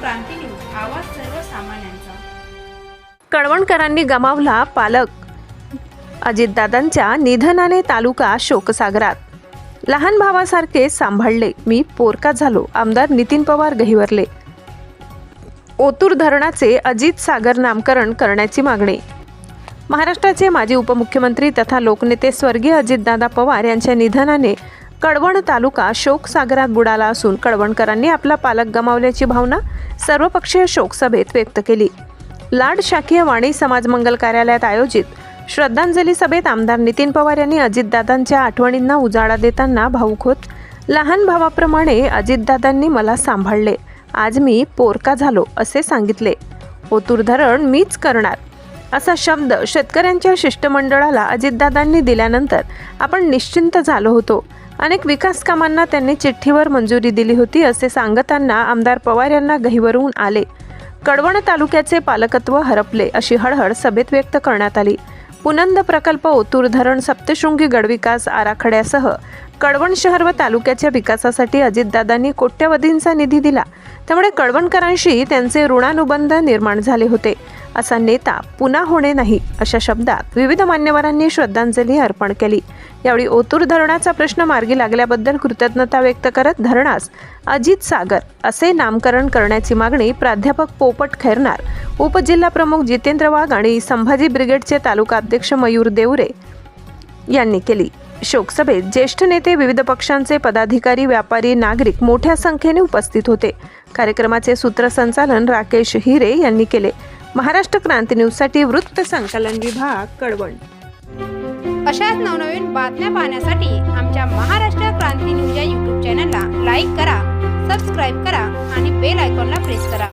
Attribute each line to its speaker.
Speaker 1: क्रांती news आवाज सर्वसामान्यांचा.
Speaker 2: कळवणकरांनी गमावला पालक. अजितदादांच्या निधनाने तालुका शोकसागरात. लहान भावासारखे सांभाळले. मी पोरका झालो. आमदार नितीन पवार गहिवरले ओतूर धरणाचे अजित सागर नामकरण करण्याची मागणी. महाराष्ट्राचे माजी उपमुख्यमंत्री तथा लोकनेते स्वर्गीय अजितदादा पवार यांच्या निधनाने कळवण तालुका शोकसागरात बुडाला असून कळवणकरांनी आपला पालक गमावल्याची भावना सर्वपक्षीय शोकसभेत व्यक्त केली. लाड शाखीय वाणी समाज मंगल कार्यालयात आयोजित श्रद्धांजली सभेत आमदार नितीन पवार यांनी अजितदादांच्या आठवणींना उजाळा देताना भाऊक होत लहान भावाप्रमाणे अजितदादांनी मला सांभाळले. आज मी पोरका झालो असे सांगितले. ओतूर धरण मीच करणार. असा शब्द शेतकऱ्यांच्या शिष्टमंडळाला अजितदादांनी दिल्यानंतर आपण निश्चिंत झालो होतो. अनेक विकास कामांना त्यांनी चिठ्ठीवर मंजुरी दिली होती असे सांगताना आमदार पवार यांना गहिवरून आले. कडवण तालुक्याचे पालकत्व हरपले अशी हळहळ सभेत व्यक्त करण्यात आली. पुनंद प्रकल्प ओतूर धरण सप्तशृंगी गडविकास आराखड्यासह कळवण शहर व तालुक्याच्या विकासासाठी अजितदादांनी कोट्यवधींचा निधी दिला. त्यामुळे कळवणकरांशी त्यांचे ऋणानुबंध निर्माण झाले होते. असा नेता पुन्हा होणे नाही अशा शब्दात विविध मान्यवरांनी श्रद्धांजली अर्पण केली. यावेळी ओतूर धरणाचा प्रश्न मार्गी लागल्याबद्दल कृतज्ञता व्यक्त करत धरणास अजित सागर असे नामकरण करण्याची मागणी प्राध्यापक पोपट खैरनार उपजिल्हा प्रमुख जितेंद्र वाघ आणि संभाजी ब्रिगेडचे तालुका अध्यक्ष मयूर देवरे यांनी केली. शोकसभेत ज्येष्ठ नेते विविध पक्षांचे पदाधिकारी व्यापारी नागरिक मोठ्या संख्येने उपस्थित होते. कार्यक्रमाचे सूत्रसंचालन राकेश हिरे यांनी केले. महाराष्ट्र क्रांती न्यूजसाठी वृत्त संकलन विभाग कळवण
Speaker 1: अशाच नवनवीन बातम्या पाहण्यासाठी आमच्या महाराष्ट्र क्रांती न्यूज या यूट्यूब चॅनलला लाईक करा सबस्क्राईब करा आणि बेल आयकॉनला प्रेस करा.